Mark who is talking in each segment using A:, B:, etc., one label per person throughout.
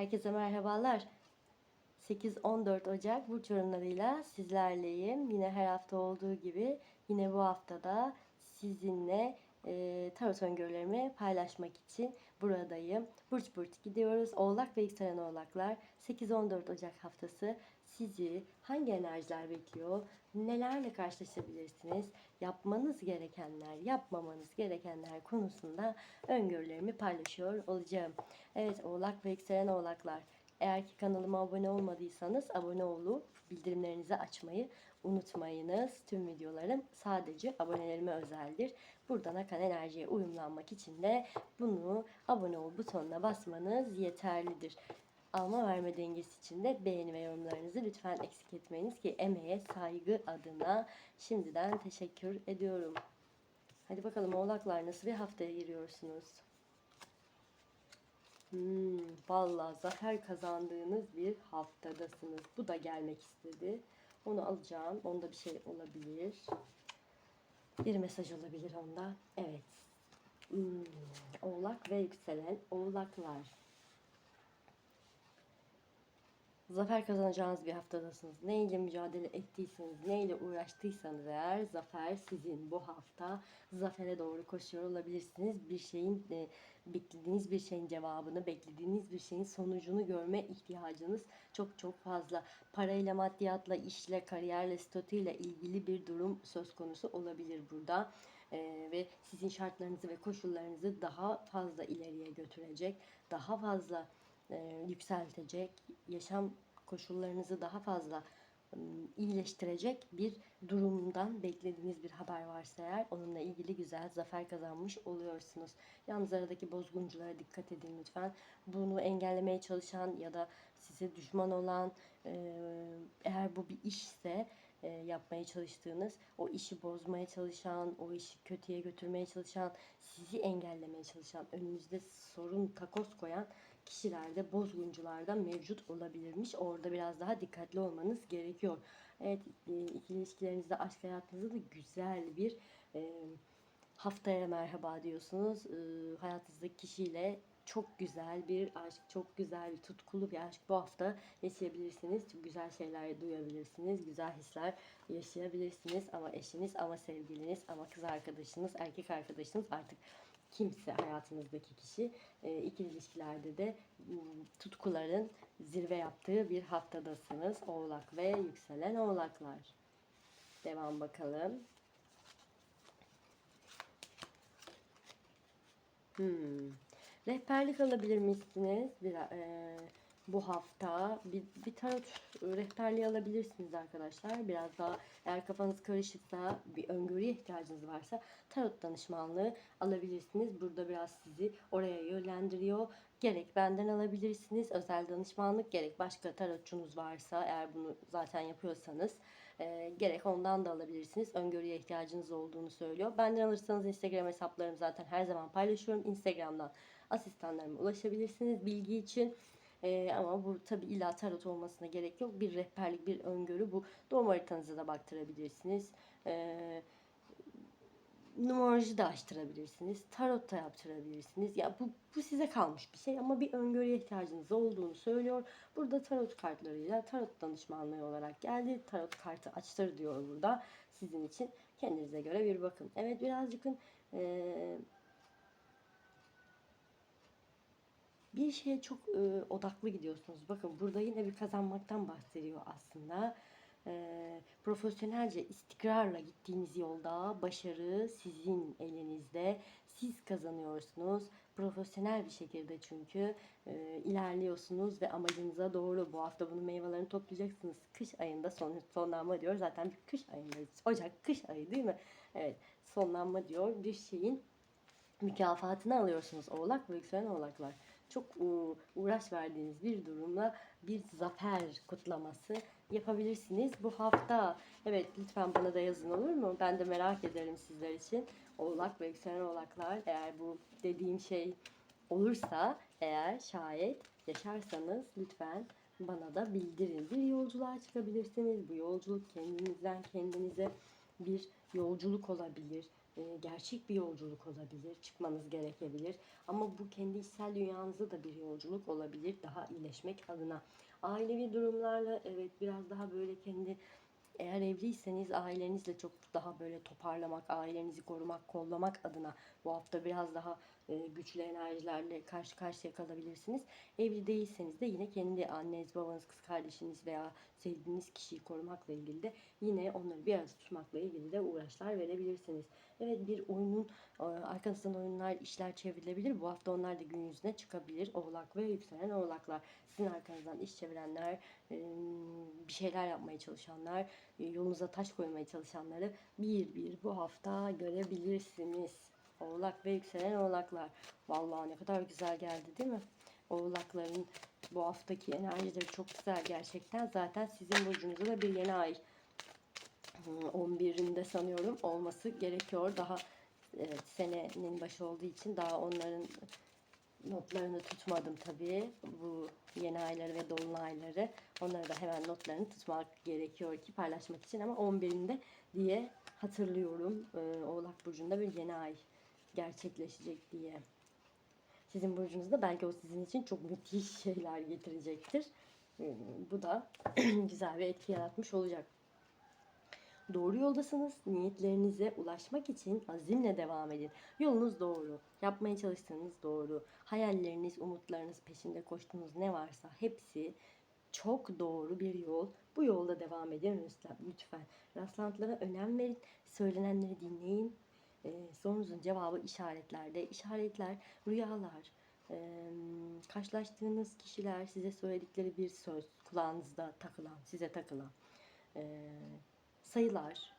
A: Herkese merhabalar. 8-14 Ocak burç yorumlarıyla sizlerleyim. Yine her hafta olduğu gibi yine bu haftada sizinle e, tarot öngörülerimi paylaşmak için buradayım. Burç burç gidiyoruz. Oğlak ve yükselen oğlaklar 8-14 Ocak haftası sizi hangi enerjiler bekliyor? Nelerle karşılaşabilirsiniz? Yapmanız gerekenler, yapmamanız gerekenler konusunda öngörülerimi paylaşıyor olacağım. Evet oğlak ve yükselen oğlaklar. Eğer ki kanalıma abone olmadıysanız abone olup bildirimlerinizi açmayı unutmayınız. Tüm videolarım sadece abonelerime özeldir. Buradan akan enerjiye uyumlanmak için de bunu abone ol butonuna basmanız yeterlidir. Alma verme dengesi için de beğeni ve yorumlarınızı lütfen eksik etmeyiniz ki emeğe saygı adına şimdiden teşekkür ediyorum. Hadi bakalım oğlaklar nasıl bir haftaya giriyorsunuz? Hmm, vallahi zafer kazandığınız bir haftadasınız. Bu da gelmek istedi. Onu alacağım. Onda bir şey olabilir. Bir mesaj olabilir onda. Evet. Hmm, oğlak ve yükselen oğlaklar. Zafer kazanacağınız bir haftadasınız. Neyle mücadele ettiyseniz, neyle uğraştıysanız eğer zafer sizin bu hafta zafere doğru koşuyor olabilirsiniz. Bir şeyin e, beklediğiniz bir şeyin cevabını, beklediğiniz bir şeyin sonucunu görme ihtiyacınız çok çok fazla. Parayla, maddiyatla, işle, kariyerle, statüyle ilgili bir durum söz konusu olabilir burada. Ee, ve sizin şartlarınızı ve koşullarınızı daha fazla ileriye götürecek, daha fazla e, yükseltecek, yaşam koşullarınızı daha fazla iyileştirecek bir durumdan beklediğiniz bir haber varsa eğer onunla ilgili güzel zafer kazanmış oluyorsunuz. Yalnız aradaki bozgunculara dikkat edin lütfen. Bunu engellemeye çalışan ya da size düşman olan eğer bu bir işse e, yapmaya çalıştığınız, o işi bozmaya çalışan, o işi kötüye götürmeye çalışan, sizi engellemeye çalışan, önünüzde sorun takos koyan kişilerde, bozguncularda mevcut olabilirmiş. Orada biraz daha dikkatli olmanız gerekiyor. Evet, e, ikili ilişkilerinizde, aşk hayatınızda da güzel bir e, haftaya merhaba diyorsunuz. E, hayatınızdaki kişiyle çok güzel bir aşk, çok güzel tutkulu bir aşk bu hafta yaşayabilirsiniz. Çok güzel şeyler duyabilirsiniz, güzel hisler yaşayabilirsiniz. Ama eşiniz, ama sevgiliniz, ama kız arkadaşınız, erkek arkadaşınız artık kimse hayatınızdaki kişi e, ikili ilişkilerde de m, tutkuların zirve yaptığı bir haftadasınız. Oğlak ve yükselen oğlaklar. Devam bakalım. Hmm. Rehberlik alabilir misiniz? Bir, e, bu hafta bir, bir tarot rehberliği alabilirsiniz arkadaşlar. Biraz daha eğer kafanız karışıksa bir öngörüye ihtiyacınız varsa tarot danışmanlığı alabilirsiniz. Burada biraz sizi oraya yönlendiriyor. Gerek benden alabilirsiniz özel danışmanlık gerek başka tarotçunuz varsa eğer bunu zaten yapıyorsanız e, gerek ondan da alabilirsiniz. Öngörüye ihtiyacınız olduğunu söylüyor. Benden alırsanız Instagram hesaplarımı zaten her zaman paylaşıyorum. Instagram'dan asistanlarıma ulaşabilirsiniz bilgi için. Ee, ama bu tabi illa tarot olmasına gerek yok. Bir rehberlik, bir öngörü bu. Doğum haritanıza da baktırabilirsiniz. Ee, numaroloji de açtırabilirsiniz. Tarot da yaptırabilirsiniz. Ya bu, bu size kalmış bir şey ama bir öngörüye ihtiyacınız olduğunu söylüyor. Burada tarot kartlarıyla tarot danışmanlığı olarak geldi. Tarot kartı açtır diyor burada sizin için. Kendinize göre bir bakın. Evet birazcık e, bir şeye çok e, odaklı gidiyorsunuz. Bakın burada yine bir kazanmaktan bahsediyor aslında. E, profesyonelce istikrarla gittiğiniz yolda başarı sizin elinizde. Siz kazanıyorsunuz. Profesyonel bir şekilde çünkü e, ilerliyorsunuz ve amacınıza doğru bu hafta bunun meyvelerini toplayacaksınız. Kış ayında son, sonlanma diyor. Zaten bir kış ayındayız. Ocak kış ayı değil mi? Evet sonlanma diyor. Bir şeyin mükafatını alıyorsunuz oğlak ve yükselen oğlaklar çok uğraş verdiğiniz bir durumla bir zafer kutlaması yapabilirsiniz bu hafta. Evet lütfen bana da yazın olur mu? Ben de merak ederim sizler için. Oğlak ve yükselen oğlaklar eğer bu dediğim şey olursa eğer şayet yaşarsanız lütfen bana da bildirin. Bir yolculuğa çıkabilirsiniz. Bu yolculuk kendinizden kendinize bir yolculuk olabilir. e, gerçek bir yolculuk olabilir. Çıkmanız gerekebilir. Ama bu kendi içsel dünyanızda da bir yolculuk olabilir. Daha iyileşmek adına. Ailevi durumlarla evet biraz daha böyle kendi eğer evliyseniz ailenizle çok daha böyle toparlamak, ailenizi korumak, kollamak adına bu hafta biraz daha e, güçlü enerjilerle karşı karşıya kalabilirsiniz. Evli değilseniz de yine kendi anneniz, babanız, kız kardeşiniz veya sevdiğiniz kişiyi korumakla ilgili de yine onları bir arada tutmakla ilgili de uğraşlar verebilirsiniz. Evet bir oyunun e, arkasından oyunlar, işler çevrilebilir. Bu hafta onlar da gün yüzüne çıkabilir. Oğlak ve yükselen oğlaklar. Sizin arkanızdan iş çevirenler, e, bir şeyler yapmaya çalışanlar, e, yolunuza taş koymaya çalışanları bir bir bu hafta görebilirsiniz. Oğlak ve yükselen oğlaklar. Vallahi ne kadar güzel geldi değil mi? Oğlakların bu haftaki enerjileri çok güzel gerçekten. Zaten sizin burcunuzda da bir yeni ay 11'inde sanıyorum olması gerekiyor. Daha evet, senenin başı olduğu için daha onların notlarını tutmadım tabii. Bu yeni ayları ve dolunayları. Onları da hemen notlarını tutmak gerekiyor ki paylaşmak için ama 11'inde diye hatırlıyorum. Ee, Oğlak Burcu'nda bir yeni ay gerçekleşecek diye. Sizin burcunuzda belki o sizin için çok müthiş şeyler getirecektir. Ee, Bu da güzel bir etki yaratmış olacak. Doğru yoldasınız. Niyetlerinize ulaşmak için azimle devam edin. Yolunuz doğru. Yapmaya çalıştığınız doğru. Hayalleriniz, umutlarınız, peşinde koştuğunuz ne varsa hepsi çok doğru bir yol. Bu yolda devam edin lütfen. Rastlantılara önem verin. Söylenenleri dinleyin. Ee, sorunuzun cevabı işaretlerde. İşaretler, rüyalar, ee, karşılaştığınız kişiler size söyledikleri bir söz kulağınızda takılan, size takılan ee, sayılar,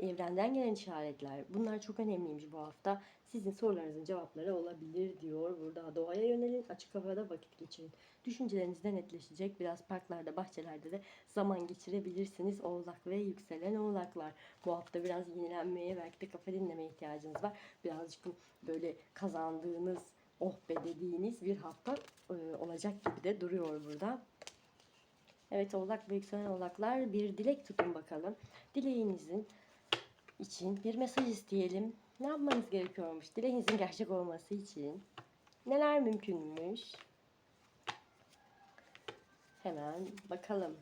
A: evrenden gelen işaretler bunlar çok önemliymiş bu hafta. Sizin sorularınızın cevapları olabilir diyor. Burada doğaya yönelin, açık havada vakit geçirin. Düşünceleriniz de netleşecek. Biraz parklarda, bahçelerde de zaman geçirebilirsiniz. Oğlak ve yükselen oğlaklar. Bu hafta biraz yenilenmeye, belki de kafa dinlemeye ihtiyacınız var. Birazcık böyle kazandığınız, oh be dediğiniz bir hafta e, olacak gibi de duruyor burada. Evet oğlak ve yükselen oğlaklar bir dilek tutun bakalım. Dileğinizin için bir mesaj isteyelim. Ne yapmanız gerekiyormuş? Dileğinizin gerçek olması için neler mümkünmüş? Hemen bakalım.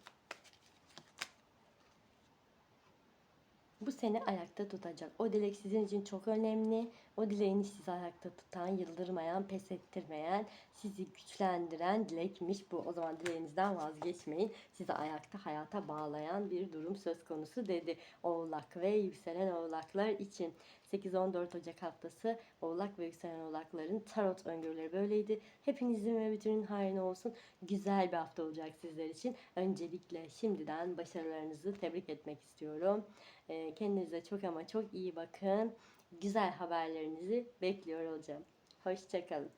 A: Bu seni ayakta tutacak. O dilek sizin için çok önemli. O dileğini sizi ayakta tutan, yıldırmayan, pes ettirmeyen, sizi güçlendiren dilekmiş bu. O zaman dileğinizden vazgeçmeyin. Sizi ayakta hayata bağlayan bir durum söz konusu dedi. Oğlak ve yükselen oğlaklar için. 8-14 Ocak haftası Oğlak ve yükselen oğlakların tarot öngörüleri böyleydi. Hepinizin ve bütünün hayrına olsun. Güzel bir hafta olacak sizler için. Öncelikle şimdiden başarılarınızı tebrik etmek istiyorum. Ee, Kendinize çok ama çok iyi bakın. Güzel haberlerinizi bekliyor olacağım. Hoşçakalın.